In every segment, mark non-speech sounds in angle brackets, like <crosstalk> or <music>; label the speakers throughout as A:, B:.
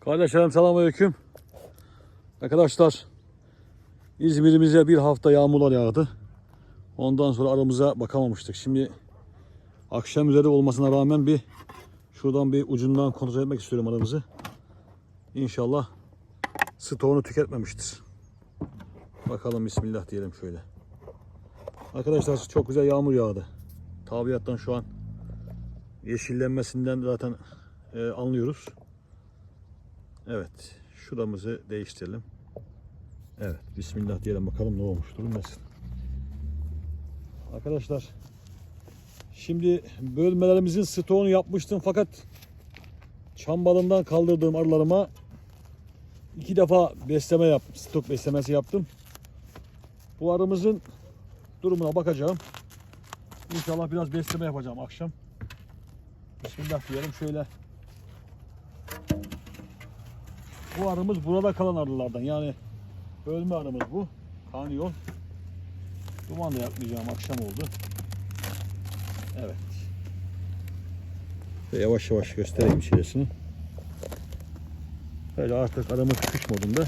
A: Kardeşlerim selamünaleyküm. Arkadaşlar İzmir'imize bir hafta yağmurlar yağdı. Ondan sonra aramıza bakamamıştık. Şimdi akşam üzeri olmasına rağmen bir şuradan bir ucundan kontrol etmek istiyorum aramızı. İnşallah stoğunu tüketmemiştir. Bakalım bismillah diyelim şöyle. Arkadaşlar çok güzel yağmur yağdı. Tabiattan şu an yeşillenmesinden zaten e, anlıyoruz. Evet. Şuramızı değiştirelim. Evet. Bismillah diyelim bakalım ne olmuş. Durum nasıl? Arkadaşlar şimdi bölmelerimizin stoğunu yapmıştım fakat çam balından kaldırdığım arılarıma iki defa besleme yaptım. Stok beslemesi yaptım. Bu arımızın durumuna bakacağım. İnşallah biraz besleme yapacağım akşam. Bismillah diyelim şöyle Bu arımız burada kalan arılardan. Yani bölme arımız bu. Kanyon. Duman da yakmayacağım. Akşam oldu. Evet. Ve yavaş yavaş göstereyim içerisini. Böyle artık arama çıkış modunda.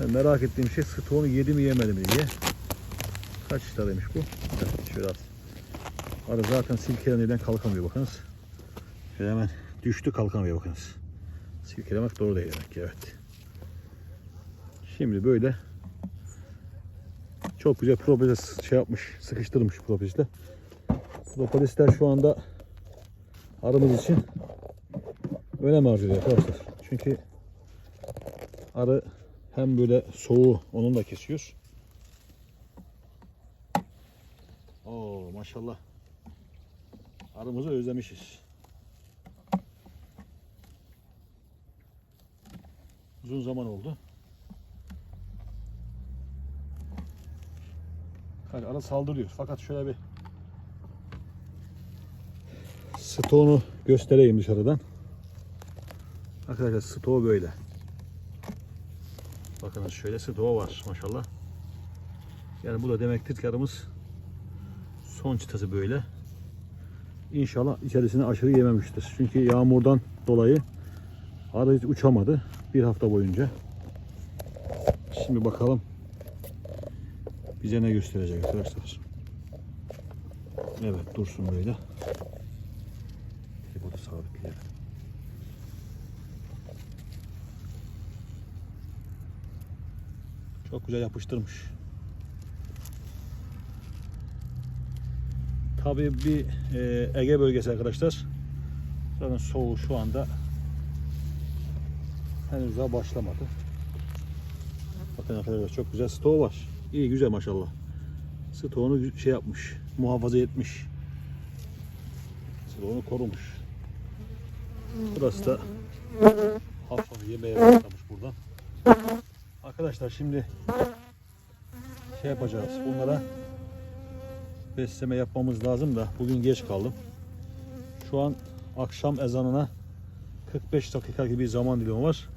A: Ben merak ettiğim şey stoğunu yedi mi yemedi mi diye. Kaç litreymiş bu? Evet, şöyle az. Arı zaten silkelenmeden kalkamıyor bakınız. Şöyle hemen düştü kalkamıyor bakınız. Silkelemek doğru değil demek ki evet. Şimdi böyle çok güzel propolis şey yapmış, sıkıştırmış propolisle. Propolisler şu anda arımız için önem arz arkadaşlar. Çünkü arı hem böyle soğuğu onunla kesiyor. Oo maşallah. Arımızı özlemişiz. Uzun zaman oldu. Yani ara saldırıyor. Fakat şöyle bir stoğunu göstereyim dışarıdan. Arkadaşlar stoğu böyle. Bakın şöyle stoğu var maşallah. Yani bu da demektir ki aramız son çıtası böyle. İnşallah içerisine aşırı yememiştir. Çünkü yağmurdan dolayı arı hiç uçamadı bir hafta boyunca. Şimdi bakalım bize ne gösterecek arkadaşlar. Evet dursun böyle. Tripodu sabitleyelim. Çok güzel yapıştırmış. Tabii bir e, Ege bölgesi arkadaşlar. Zaten soğuğu şu anda henüz daha başlamadı. Bakın arkadaşlar çok güzel stoğu var. İyi güzel maşallah. Stoğunu şey yapmış, muhafaza etmiş. Stoğunu korumuş. Burası da hafif yemeye başlamış buradan. Arkadaşlar şimdi şey yapacağız. Bunlara besleme yapmamız lazım da bugün geç kaldım. Şu an akşam ezanına 45 dakika gibi zaman dilimi var.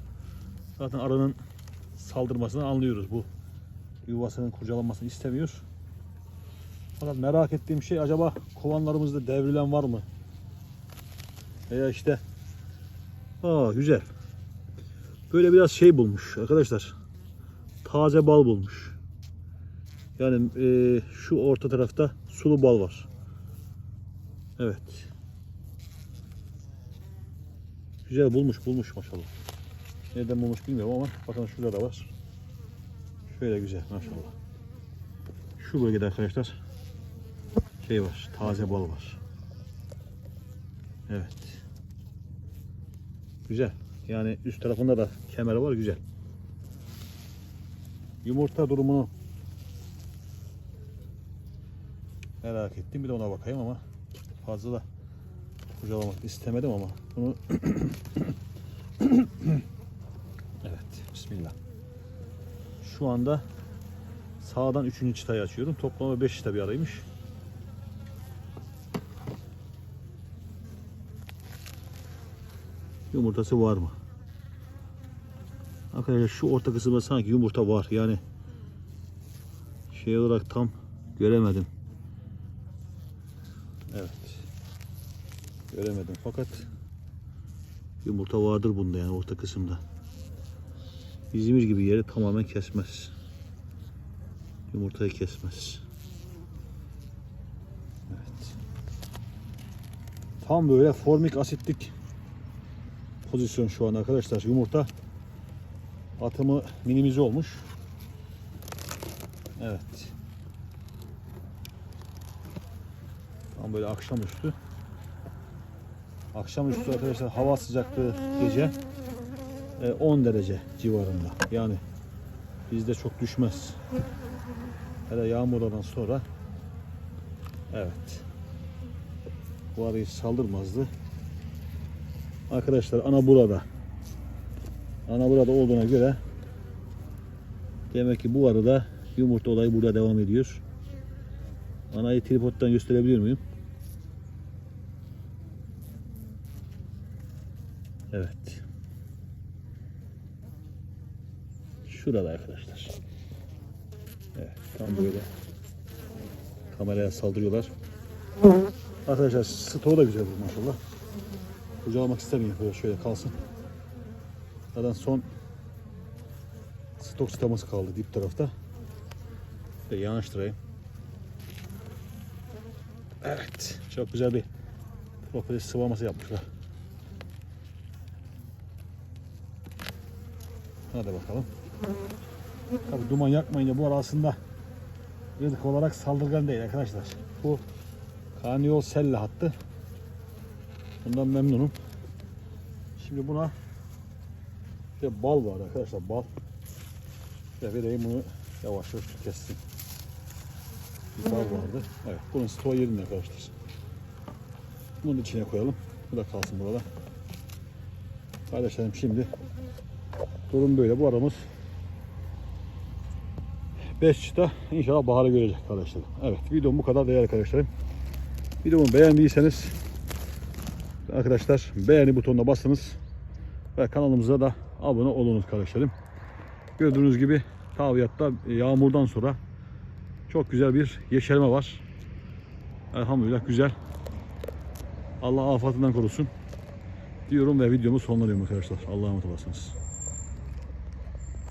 A: Zaten arının saldırmasını anlıyoruz. Bu yuvasının kurcalanmasını istemiyor. Fakat merak ettiğim şey acaba kovanlarımızda devrilen var mı? Veya işte Aa güzel. Böyle biraz şey bulmuş arkadaşlar. Taze bal bulmuş. Yani e, şu orta tarafta sulu bal var. Evet. Güzel bulmuş bulmuş maşallah. Nereden bulmuş bilmiyorum ama bakın şurada da var. Şöyle güzel maşallah. Şu bölgede arkadaşlar şey var. Taze bal var. Evet. Güzel. Yani üst tarafında da kemer var güzel. Yumurta durumunu merak ettim. Bir de ona bakayım ama fazla da kurcalamak istemedim ama bunu <clears throat> Evet, bismillah. Şu anda sağdan 3. çıtayı açıyorum. Toplamda 5 çıta bir araymış. Yumurtası var mı? Arkadaşlar şu orta kısımda sanki yumurta var. Yani şey olarak tam göremedim. Evet. Göremedim fakat Yumurta vardır bunda yani orta kısımda. İzmir gibi yeri tamamen kesmez. Yumurtayı kesmez. Evet. Tam böyle formik asitlik pozisyon şu an arkadaşlar. Yumurta atımı minimize olmuş. Evet. Tam böyle akşamüstü. Akşamüstü arkadaşlar hava sıcaklığı gece 10 derece civarında. Yani bizde çok düşmez. Hele yağmurlardan sonra evet. Bu arayı saldırmazdı. Arkadaşlar ana burada. Ana burada olduğuna göre demek ki bu arada yumurta olayı burada devam ediyor. Anayı tripodtan gösterebiliyor muyum? Evet. Şurada arkadaşlar. Evet, tam böyle kameraya saldırıyorlar. Arkadaşlar stoğu da güzel bu maşallah. Kucalamak istemiyor böyle şöyle kalsın. Zaten son stok sıtaması kaldı dip tarafta. Ve yanaştırayım. Evet. Çok güzel bir propolis sıvaması yapmışlar. Hadi bakalım. Tabii duman yakmayınca bu aslında ırk olarak saldırgan değil arkadaşlar. Bu Kaniyol selle hattı. Bundan memnunum. Şimdi buna de bal var arkadaşlar bal. Ve vereyim bunu yavaş yavaş kessin. Bir bal vardı. Evet bunun stoğu yerinde arkadaşlar. Bunu içine koyalım. Bu da kalsın burada. Kardeşlerim şimdi durum böyle. Bu aramız 5 çıta inşallah baharı görecek kardeşlerim. Evet videom bu kadar değerli arkadaşlarım. Videomu beğendiyseniz arkadaşlar beğeni butonuna basınız ve kanalımıza da abone olunuz kardeşlerim. Gördüğünüz gibi tabiatta yağmurdan sonra çok güzel bir yeşerme var. Elhamdülillah güzel. Allah afetinden korusun diyorum ve videomu sonlanıyorum arkadaşlar. Allah'a emanet olasınız.